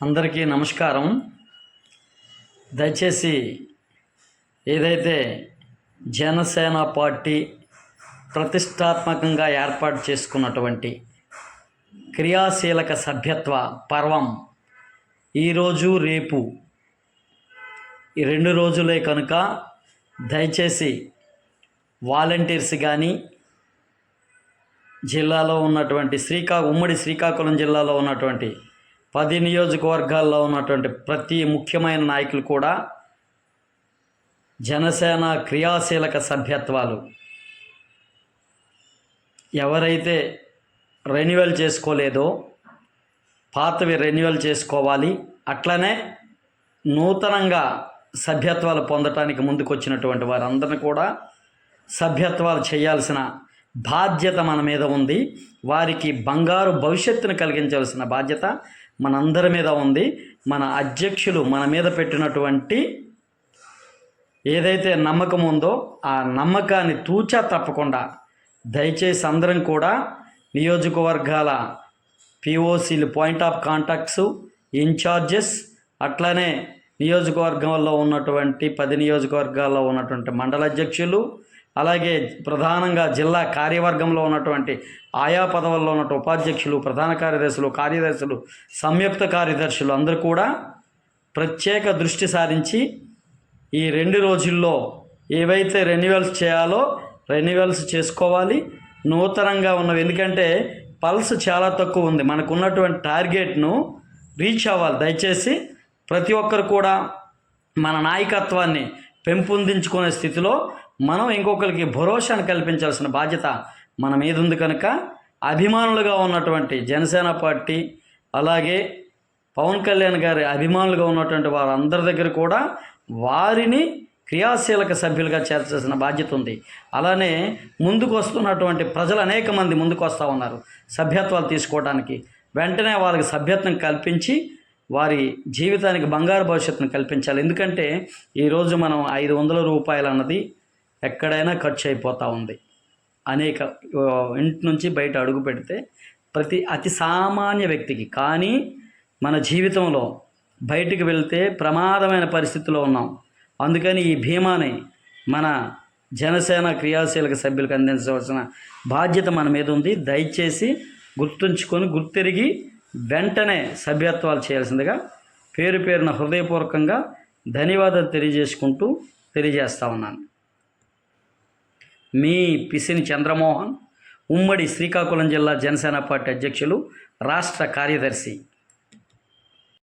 అందరికీ నమస్కారం. దయచేసి ఏదైతే జనసేన పార్టీ ప్రతిష్టాత్మకంగా ఏర్పాటు చేసుకున్నటువంటి క్రియాశీలక సభ్యత్వ పర్వం ఈరోజు రేపు ఈ రెండు రోజులే కనుక దయచేసి వాలంటీర్స్ కానీ జిల్లాలో ఉన్నటువంటి శ్రీకా ఉమ్మడి శ్రీకాకుళం జిల్లాలో ఉన్నటువంటి పది నియోజకవర్గాల్లో ఉన్నటువంటి ప్రతి ముఖ్యమైన నాయకులు కూడా జనసేన క్రియాశీలక సభ్యత్వాలు. ఎవరైతే రెన్యువల్ చేసుకోలేదో పాతవి రెన్యువల్ చేసుకోవాలి. అట్లనే నూతనంగా సభ్యత్వాలు పొందటానికి ముందుకొచ్చినటువంటి వారందరిని కూడా సభ్యత్వాలు చేయాల్సిన బాధ్యత మన మీద ఉంది. వారికి బంగారు భవిష్యత్తును కలిగించాల్సిన బాధ్యత మనందరి మీద ఉంది. మన అధ్యక్షులు మన మీద పెట్టినటువంటి ఏదైతే నమ్మకం ఉందో ఆ నమ్మకాన్ని తూచా తప్పకుండా దయచేసి అందరం కూడా నియోజకవర్గాల పిఓసీలు పాయింట్ ఆఫ్ కాంటాక్ట్స్ ఇన్ఛార్జెస్ అట్లనే నియోజకవర్గంలో ఉన్నటువంటి పది నియోజకవర్గాల్లో ఉన్నటువంటి మండల అధ్యక్షులు అలాగే ప్రధానంగా జిల్లా కార్యవర్గంలో ఉన్నటువంటి ఆయా పదవుల్లో ఉన్న ఉపాధ్యక్షులు ప్రధాన కార్యదర్శులు కార్యదర్శులు సంయుక్త కార్యదర్శులు అందరూ కూడా ప్రత్యేక దృష్టి సారించి ఈ రెండు రోజుల్లో ఏవైతే రెన్యువల్స్ చేయాలో రెన్యువల్స్ చేసుకోవాలి. నూతనంగా ఉన్నవి. ఎందుకంటే పల్స్ చాలా తక్కువ ఉంది. మనకు ఉన్నటువంటి టార్గెట్ను రీచ్ అవ్వాలి. దయచేసి ప్రతి ఒక్కరు కూడా మన నాయకత్వాన్ని పెంపొందించుకునే స్థితిలో మనం ఇంకొకరికి భరోసాను కల్పించాల్సిన బాధ్యత మన మీద ఉంది కనుక అభిమానులుగా ఉన్నటువంటి జనసేన పార్టీ అలాగే పవన్ కళ్యాణ్ గారి అభిమానులుగా ఉన్నటువంటి వారందరి దగ్గర కూడా వారిని క్రియాశీలక సభ్యులుగా చేర్చాల్సిన బాధ్యత ఉంది. అలానే ముందుకు వస్తున్నటువంటి ప్రజలు అనేక మంది ముందుకు వస్తూ ఉన్నారు సభ్యత్వాలు తీసుకోవడానికి. వెంటనే వాళ్ళకి సభ్యత్వం కల్పించి వారి జీవితానికి బంగారు భవిష్యత్తును కల్పించాలి. ఎందుకంటే ఈరోజు మనం ఐదు వందల రూపాయలు అన్నది ఎక్కడైనా ఖర్చు అయిపోతూ ఉంది. అనేక ఇంటి నుంచి బయట అడుగు పెడితే ప్రతి అతి సామాన్య వ్యక్తికి కానీ మన జీవితంలో బయటికి వెళ్తే ప్రమాదమైన పరిస్థితిలో ఉన్నాం. అందుకని ఈ భీమాని మన జనసేన క్రియాశీలక సభ్యులకు అందించవలసిన బాధ్యత మన మీద ఉంది. దయచేసి గుర్తుంచుకొని గుర్తిరిగి వెంటనే సభ్యత్వాలు చేయాల్సిందిగా పేరు పేరున హృదయపూర్వకంగా ధన్యవాదాలు తెలియజేసుకుంటూ తెలియజేస్తా ఉన్నాను. మీ పిసిని చంద్రమోహన్ ఉమ్మడి శ్రీకాకుళం జిల్లా జనసేన పార్టీ అధ్యక్షులు రాష్ట్ర కార్యదర్శి